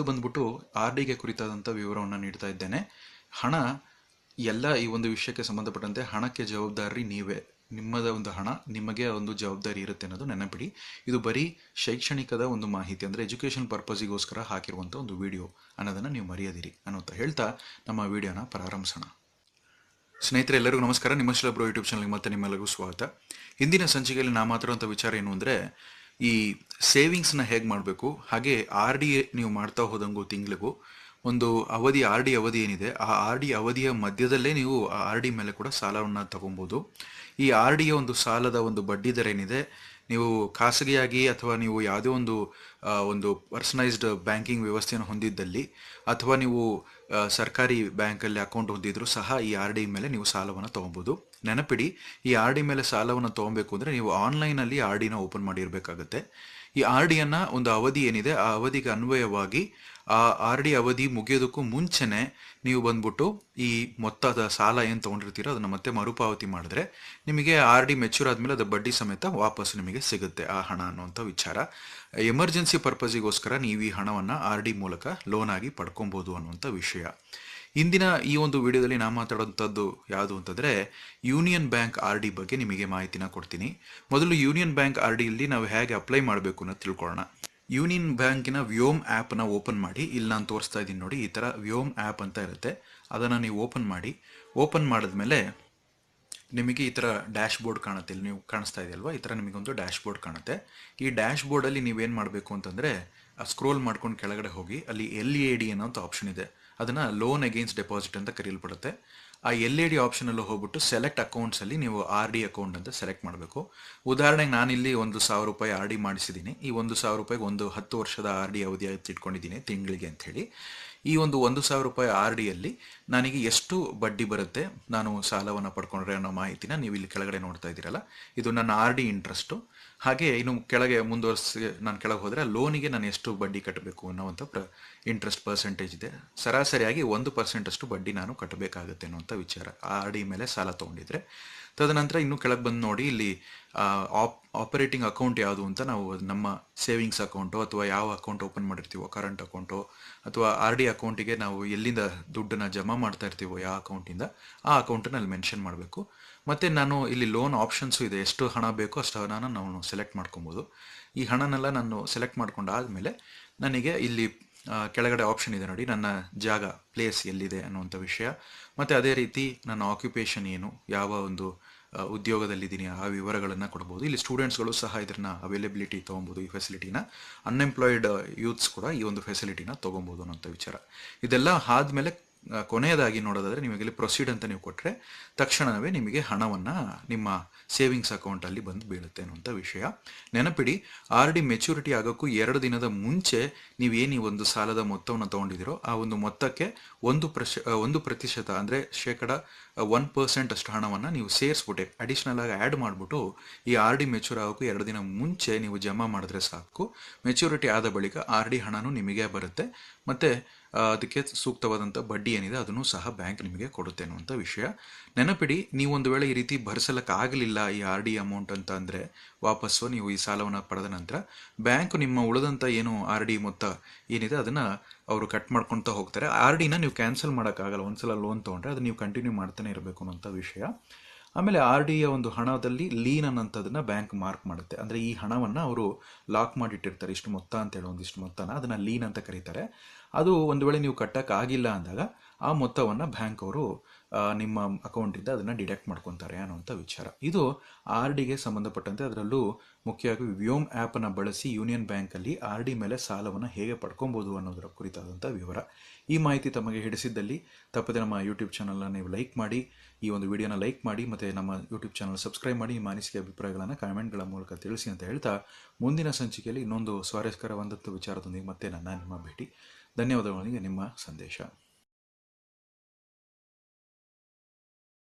ಇದು ಬಂದ್ಬಿಟ್ಟು ಆರ್ ಡಿಗೆ ಕುರಿತಾದಂಥ ವಿವರವನ್ನು ನೀಡ್ತಾ ಇದ್ದೇನೆ. ಹಣ, ಎಲ್ಲ ಈ ಒಂದು ವಿಷಯಕ್ಕೆ ಸಂಬಂಧಪಟ್ಟಂತೆ ಹಣಕ್ಕೆ ಜವಾಬ್ದಾರಿ ನೀವೇ. ನಿಮ್ಮದ ಒಂದು ಹಣ, ನಿಮಗೆ ಒಂದು ಜವಾಬ್ದಾರಿ ಇರುತ್ತೆ ಅನ್ನೋದು ನೆನಪಿಡಿ. ಇದು ಬರೀ ಶೈಕ್ಷಣಿಕದ ಒಂದು ಮಾಹಿತಿ, ಅಂದರೆ ಎಜುಕೇಷನ್ ಪರ್ಪಸಿಗೋಸ್ಕರ ಹಾಕಿರುವಂಥ ಒಂದು ವಿಡಿಯೋ ಅನ್ನೋದನ್ನು ನೀವು ಮರೆಯದಿರಿ ಅನ್ನೋಂತ ಹೇಳ್ತಾ ನಮ್ಮ ವಿಡಿಯೋನ ಪ್ರಾರಂಭಿಸೋಣ. ಸ್ನೇಹಿತರೆ, ಎಲ್ಲರಿಗೂ ನಮಸ್ಕಾರ. ನಿಮ್ಮ ಶಿಲಬ್ರೋ ಯೂಟ್ಯೂಬ್ ಚಾನಲ್ಗೆ ಮತ್ತೆ ನಿಮ್ಮೆಲ್ಲರಿಗೂ ಸ್ವಾಗತ. ಹಿಂದಿನ ಸಂಚಿಕೆಯಲ್ಲಿ ನಾ ಮಾತಾಡುವಂಥ ವಿಚಾರ ಏನು ಅಂದರೆ ಈ ಸೇವಿಂಗ್ಸ್ನ ಹೇಗೆ ಮಾಡಬೇಕು? ಹಾಗೆ ಆರ್ ಡಿ ನೀವು ಮಾಡ್ತಾ ಹೋದಂಗೂ ತಿಂಗಳಿಗೂ ಒಂದು ಅವಧಿ ಆರ್ ಡಿ ಅವಧಿ ಏನಿದೆ, ಆ ಆರ್ ಡಿ ಅವಧಿಯ ಮಧ್ಯದಲ್ಲೇ ನೀವು ಆ ಆರ್ ಡಿ ಮೇಲೆ ಕೂಡ ಸಾಲವನ್ನು ತಗೊಬೋದು. ಈ ಆರ್ ಡಿಯ ಒಂದು ಸಾಲದ ಒಂದು ಬಡ್ಡಿ ದರ ಏನಿದೆ, ನೀವು ಖಾಸಗಿಯಾಗಿ ಅಥವಾ ನೀವು ಯಾವುದೇ ಒಂದು ಒಂದು ಪರ್ಸನೈಸ್ಡ್ ಬ್ಯಾಂಕಿಂಗ್ ವ್ಯವಸ್ಥೆಯನ್ನು ಹೊಂದಿದ್ದಲ್ಲಿ ಅಥವಾ ನೀವು ಸರ್ಕಾರಿ ಬ್ಯಾಂಕಲ್ಲಿ ಅಕೌಂಟ್ ಹೊಂದಿದ್ರು ಸಹ ಈ ಆರ್ ಡಿ ಮೇಲೆ ನೀವು ಸಾಲವನ್ನು ತೊಗೊಬೋದು. ನೆನಪಿಡಿ, ಈ ಆರ್ ಡಿ ಮೇಲೆ ಸಾಲವನ್ನು ತೊಗೊಬೇಕು ಅಂದರೆ ನೀವು ಆನ್ಲೈನಲ್ಲಿ ಆರ್ ಡಿನ ಓಪನ್ ಮಾಡಿರಬೇಕಾಗತ್ತೆ. ಈ ಆರ್ ಡಿಯನ್ನು ಒಂದು ಅವಧಿ ಏನಿದೆ, ಆ ಅವಧಿಗೆ ಅನ್ವಯವಾಗಿ ಆ ಆರ್ ಡಿ ಅವಧಿ ಮುಗಿಯೋದಕ್ಕೂ ಮುಂಚೆನೆ ನೀವು ಬಂದ್ಬಿಟ್ಟು ಈ ಮೊತ್ತದ ಸಾಲ ಏನು ತೊಗೊಂಡಿರ್ತೀರೋ ಅದನ್ನು ಮತ್ತೆ ಮರುಪಾವತಿ ಮಾಡಿದ್ರೆ ನಿಮಗೆ ಆರ್ ಡಿ ಮೆಚೂರ್ ಆದಮೇಲೆ ಅದು ಬಡ್ಡಿ ಸಮೇತ ವಾಪಸ್ ನಿಮಗೆ ಸಿಗುತ್ತೆ ಆ ಹಣ ಅನ್ನುವಂಥ ವಿಚಾರ. ಎಮರ್ಜೆನ್ಸಿ ಪರ್ಪಸಿಗೋಸ್ಕರ ನೀವು ಈ ಹಣವನ್ನು ಆರ್ ಡಿ ಮೂಲಕ ಲೋನ್ ಆಗಿ ಪಡ್ಕೊಬೋದು ಅನ್ನುವಂಥ ವಿಷಯ. ಇಂದಿನ ಈ ಒಂದು ವಿಡಿಯೋದಲ್ಲಿ ನಾ ಮಾತಾಡೋಂಥದ್ದು ಯಾವುದು ಅಂತಂದರೆ ಯೂನಿಯನ್ ಬ್ಯಾಂಕ್ ಆರ್ ಡಿ ಬಗ್ಗೆ ನಿಮಗೆ ಮಾಹಿತಿನ ಕೊಡ್ತೀನಿ. ಮೊದಲು ಯೂನಿಯನ್ ಬ್ಯಾಂಕ್ ಆರ್ ಡಿಯಲ್ಲಿ ನಾವು ಹೇಗೆ ಅಪ್ಲೈ ಮಾಡಬೇಕು ಅನ್ನೋದು ತಿಳ್ಕೊಳ್ಳೋಣ. ಯೂನಿಯನ್ ಬ್ಯಾಂಕಿನ ವ್ಯೋಮ್ ಆ್ಯಪ್ನ ಓಪನ್ ಮಾಡಿ, ಇಲ್ಲಿ ನಾನು ತೋರಿಸ್ತಾ ಇದ್ದೀನಿ ನೋಡಿ, ಈ ಥರ ವ್ಯೋಮ್ ಆ್ಯಪ್ ಅಂತ ಇರುತ್ತೆ. ಅದನ್ನು ನೀವು ಓಪನ್ ಮಾಡಿ. ಓಪನ್ ಮಾಡಿದ್ಮೇಲೆ ನಿಮಗೆ ಈ ಥರ ಡ್ಯಾಶ್ ಬೋರ್ಡ್ ಕಾಣುತ್ತೆ. ಇಲ್ಲಿ ನೀವು ಕಾಣಿಸ್ತಾ ಇದೆಯಲ್ವಾ? ಈ ಥರ ನಿಮಗೊಂದು ಡ್ಯಾಶ್ ಬೋರ್ಡ್ ಕಾಣುತ್ತೆ. ಈ ಡ್ಯಾಶ್ ಬೋರ್ಡಲ್ಲಿ ನೀವೇನು ಮಾಡಬೇಕು ಅಂತಂದರೆ ಸ್ಕ್ರೋಲ್ ಮಾಡ್ಕೊಂಡು ಕೆಳಗಡೆ ಹೋಗಿ, ಅಲ್ಲಿ ಎಲ್ ಎ ಡಿ ಅನ್ನೋಂಥ ಆಪ್ಷನ್ ಇದೆ. ಅದನ್ನು ಲೋನ್ ಅಗೇನ್ಸ್ಟ್ ಡೆಪಾಸಿಟ್ ಅಂತ ಕರೆಯಲ್ಪಡುತ್ತೆ ಆ ಎಲ್ ಇ ಡಿ ಆಪ್ಷನಲ್ಲೂ ಹೋಗ್ಬಿಟ್ಟು ಸೆಲೆಕ್ಟ್ ಅಕೌಂಟ್ಸಲ್ಲಿ ನೀವು ಆರ್ ಡಿ ಅಕೌಂಟ್ ಅಂತ ಸೆಲೆಕ್ಟ್ ಮಾಡಬೇಕು. ಉದಾಹರಣೆಗೆ ನಾನಿಲ್ಲಿ ಒಂದು ಸಾವಿರ ರೂಪಾಯಿ ಆರ್ ಡಿ ಮಾಡಿಸಿದ್ದೀನಿ ಈ ಒಂದು ಸಾವಿರ ರೂಪಾಯಿಗೆ ಒಂದು ಹತ್ತು ವರ್ಷದ ಆರ್ ಡಿ ಅವಧಿ ಇಟ್ಕೊಂಡಿದ್ದೀನಿ ತಿಂಗಳಿಗೆ ಅಂಥೇಳಿ. ಈ ಒಂದು ಒಂದು ಸಾವಿರ ರೂಪಾಯಿ ಆರ್ ಡಿಯಲ್ಲಿ ನನಗೆ ಎಷ್ಟು ಬಡ್ಡಿ ಬರುತ್ತೆ, ನಾನು ಸಾಲವನ್ನು ಪಡ್ಕೊಂಡ್ರೆ ಅನ್ನೋ ಮಾಹಿತಿನ ನೀವು ಇಲ್ಲಿ ಕೆಳಗಡೆ ನೋಡ್ತಾ ಇದ್ದೀರಲ್ಲ. ಇದು ನನ್ನ ಆರ್ ಡಿ ಇಂಟ್ರೆಸ್ಟು ಹಾಗೆ ಇನ್ನು ಕೆಳಗೆ ಮುಂದುವರ್ಸಿ ನಾನು ಕೆಳಗೆ ಹೋದರೆ ಲೋನಿಗೆ ನಾನು ಎಷ್ಟು ಬಡ್ಡಿ ಕಟ್ಟಬೇಕು ಅನ್ನೋವಂಥ ಪ್ರ ಇಂಟ್ರೆಸ್ಟ್ ಪರ್ಸೆಂಟೇಜ್ ಇದೆ. ಸರಾಸರಿಯಾಗಿ ಒಂದು ಪರ್ಸೆಂಟಷ್ಟು ಬಡ್ಡಿ ನಾನು ಕಟ್ಟಬೇಕಾಗುತ್ತೆ ಅನ್ನೋಂಥ ವಿಚಾರ. ಆ ಅಡಿ ಮೇಲೆ ಸಾಲ ತೊಗೊಂಡಿದ್ರೆ. ತದನಂತರ ಇನ್ನು ಕೆಳಗೆ ಬಂದು ನೋಡಿ, ಇಲ್ಲಿ ಆಪ್ ಆಪರೇಟಿಂಗ್ ಅಕೌಂಟ್ ಯಾವುದು ಅಂತ ನಾವು ನಮ್ಮ ಸೇವಿಂಗ್ಸ್ ಅಕೌಂಟು ಅಥವಾ ಯಾವ ಅಕೌಂಟ್ ಓಪನ್ ಮಾಡಿರ್ತೀವೋ ಕರೆಂಟ್ ಅಕೌಂಟು ಅಥವಾ ಆರ್ ಡಿ ಅಕೌಂಟಿಗೆ ನಾವು ಎಲ್ಲಿಂದ ದುಡ್ಡನ್ನು ಜಮಾ ಮಾಡ್ತಾ ಇರ್ತೀವೋ ಯಾವ ಅಕೌಂಟಿಂದ ಆ ಅಕೌಂಟನ್ನು ಅಲ್ಲಿ ಮೆನ್ಷನ್ ಮಾಡಬೇಕು. ಮತ್ತು ನಾನು ಇಲ್ಲಿ ಲೋನ್ ಆಪ್ಷನ್ಸು ಇದೆ, ಎಷ್ಟು ಹಣ ಬೇಕೋ ಅಷ್ಟು ಹಣನ ನಾವು ಸೆಲೆಕ್ಟ್ ಮಾಡ್ಕೊಬೋದು. ಈ ಹಣನೆಲ್ಲ ನಾನು ಸೆಲೆಕ್ಟ್ ಮಾಡ್ಕೊಂಡಾದಮೇಲೆ ನನಗೆ ಇಲ್ಲಿ ಕೆಳಗಡೆ ಆಪ್ಷನ್ ಇದೆ ನೋಡಿ, ನನ್ನ ಜಾಗ ಪ್ಲೇಸ್ ಎಲ್ಲಿದೆ ಅನ್ನುವಂಥ ವಿಷಯ. ಮತ್ತು ಅದೇ ರೀತಿ ನನ್ನ ಆಕ್ಯುಪೇಷನ್ ಏನು, ಯಾವ ಒಂದು ಉದ್ಯೋಗದಲ್ಲಿದ್ದೀನಿ, ಆ ವಿವರಗಳನ್ನು ಕೊಡ್ಬೋದು. ಇಲ್ಲಿ ಸ್ಟೂಡೆಂಟ್ಸ್ಗಳು ಸಹ ಇದನ್ನ ಅವೈಲೇಬಿಲಿಟಿ ತೊಗೊಬೋದು ಈ ಫೆಸಿಲಿಟಿನ ಅನ್ಎಂಪ್ಲಾಯ್ಡ್ ಯೂತ್ಸ್ ಕೂಡ ಈ ಒಂದು ಫೆಸಿಲಿಟಿನ ತೊಗೊಬೋದು ಅನ್ನೋಂಥ ವಿಚಾರ. ಇದೆಲ್ಲ ಆದಮೇಲೆ ಕೊನೆಯದಾಗಿ ನೋಡೋದಾದರೆ ನಿಮಗೆ ಇಲ್ಲಿ ಪ್ರೊಸೀಡ್ ಅಂತ ನೀವು ಕೊಟ್ಟರೆ ತಕ್ಷಣವೇ ನಿಮಗೆ ಹಣವನ್ನು ನಿಮ್ಮ ಸೇವಿಂಗ್ಸ್ ಅಕೌಂಟಲ್ಲಿ ಬಂದು ಬೀಳುತ್ತೆ ಅನ್ನುವಂಥ ವಿಷಯ. ನೆನಪಿಡಿ ಆರ್ ಡಿ ಮೆಚ್ಯೂರಿಟಿ ಆಗೋಕ್ಕೂ ಎರಡು ದಿನದ ಮುಂಚೆ ನೀವೇನು ಈ ಒಂದು ಸಾಲದ ಮೊತ್ತವನ್ನು ತೊಗೊಂಡಿದ್ದೀರೋ ಆ ಒಂದು ಮೊತ್ತಕ್ಕೆ ಒಂದು ಪ್ರಶ ಒಂದು ಪ್ರತಿಶತ ಅಂದರೆ ಶೇಕಡ ಒನ್ ಪರ್ಸೆಂಟ್ ಅಷ್ಟು ಹಣವನ್ನು ನೀವು ಸೇರಿಸ್ಬಿಟ್ಟೆ ಅಡಿಷ್ನಲ್ ಆಗಿ ಆ್ಯಡ್ ಮಾಡಿಬಿಟ್ಟು ಈ ಆರ್ ಡಿ ಮೆಚ್ಯೂರ್ ಆಗೋಕ್ಕೂ ಎರಡು ದಿನ ಮುಂಚೆ ನೀವು ಜಮಾ ಮಾಡಿದ್ರೆ ಸಾಕು. ಮೆಚ್ಯೂರಿಟಿ ಆದ ಬಳಿಕ ಆರ್ ಡಿ ಹಣನೂ ನಿಮಗೆ ಬರುತ್ತೆ. ಮತ್ತು ಅದಕ್ಕೆ ಸೂಕ್ತವಾದಂಥ ಬಡ್ಡಿ ಏನಿದೆ ಅದನ್ನು ಸಹ ಬ್ಯಾಂಕ್ ನಿಮಗೆ ಕೊಡುತ್ತೆ ಅನ್ನುವಂಥ ವಿಷಯ. ನೆನಪಿಡಿ, ನೀವು ಒಂದು ವೇಳೆ ಈ ರೀತಿ ಭರಿಸಲಿಕ್ಕಾಗಲಿಲ್ಲ ಈ ಆರ್ ಡಿ ಅಮೌಂಟ್ ಅಂತ ಅಂದರೆ, ವಾಪಸ್ಸು ನೀವು ಈ ಸಾಲವನ್ನು ಪಡೆದ ನಂತರ, ಬ್ಯಾಂಕ್ ನಿಮ್ಮ ಉಳಿದಂಥ ಏನು ಆರ್ ಡಿ ಮೊತ್ತ ಏನಿದೆ ಅದನ್ನು ಅವರು ಕಟ್ ಮಾಡ್ಕೊಳ್ತಾ ಹೋಗ್ತಾರೆ. ಆರ್ ಡಿನ ನೀವು ಕ್ಯಾನ್ಸಲ್ ಮಾಡೋಕ್ಕಾಗಲ್ಲ, ಒಂದ್ಸಲ ಲೋನ್ ತೊಗೊಂಡ್ರೆ ಅದು ನೀವು ಕಂಟಿನ್ಯೂ ಮಾಡ್ತಾನೆ ಇರಬೇಕು ಅನ್ನೋಂಥ ವಿಷಯ. ಆಮೇಲೆ ಆರ್ ಡಿಯ ಒಂದು ಹಣದಲ್ಲಿ ಲೀನ್ ಅನ್ನೋಂಥದ್ದನ್ನು ಬ್ಯಾಂಕ್ ಮಾರ್ಕ್ ಮಾಡುತ್ತೆ. ಅಂದರೆ ಈ ಹಣವನ್ನು ಅವರು ಲಾಕ್ ಮಾಡಿಟ್ಟಿರ್ತಾರೆ, ಇಷ್ಟು ಮೊತ್ತ ಅಂತೇಳಿ ಒಂದಿಷ್ಟು ಮೊತ್ತನ, ಅದನ್ನು ಲೀನ್ ಅಂತ ಕರೀತಾರೆ. ಅದು ಒಂದು ವೇಳೆ ನೀವು ಕಟ್ಟೋಕ್ಕಾಗಿಲ್ಲ ಅಂದಾಗ ಆ ಮೊತ್ತವನ್ನು ಬ್ಯಾಂಕ್ ಅವರು ನಿಮ್ಮ ಅಕೌಂಟಿಂದ ಅದನ್ನು ಡಿಡಕ್ಟ್ ಮಾಡ್ಕೊತಾರೆ ಅನ್ನುವಂಥ ವಿಚಾರ. ಇದು ಆರ್ ಡಿಗೆ ಸಂಬಂಧಪಟ್ಟಂತೆ ಅದರಲ್ಲೂ ಮುಖ್ಯವಾಗಿ ವ್ಯೋಮ್ ಆ್ಯಪನ್ನು ಬಳಸಿ ಯೂನಿಯನ್ ಬ್ಯಾಂಕಲ್ಲಿ ಆರ್ ಡಿ ಮೇಲೆ ಸಾಲವನ್ನು ಹೇಗೆ ಪಡ್ಕೊಬೋದು ಅನ್ನೋದರ ಕುರಿತಾದಂಥ ವಿವರ. ಈ ಮಾಹಿತಿ ತಮಗೆ ಹಿಡಿಸಿದ್ದಲ್ಲಿ ತಪ್ಪದೆ ನಮ್ಮ ಯೂಟ್ಯೂಬ್ ಚಾನಲ್ನ ನೀವು ಲೈಕ್ ಮಾಡಿ, ಈ ಒಂದು ವಿಡಿಯೋನ ಲೈಕ್ ಮಾಡಿ, ಮತ್ತು ನಮ್ಮ ಯೂಟ್ಯೂಬ್ ಚಾನಲ್ ಸಬ್ಸ್ಕ್ರೈಬ್ ಮಾಡಿ, ಈ ಮಾನಸಿಕ ಅಭಿಪ್ರಾಯಗಳನ್ನು ಕಾಮೆಂಟ್ಗಳ ಮೂಲಕ ತಿಳಿಸಿ ಅಂತ ಹೇಳ್ತಾ ಮುಂದಿನ ಸಂಚಿಕೆಯಲ್ಲಿ ಇನ್ನೊಂದು ಸ್ವಾರಸ್ಯಕರವಾದಂಥ ವಿಚಾರದೊಂದಿಗೆ ಮತ್ತೆ ನನ್ನ ನಿಮ್ಮ ಭೇಟಿ. ಧನ್ಯವಾದಗಳೊಂದಿಗೆ ನಿಮ್ಮ ಸಂದೇಶ.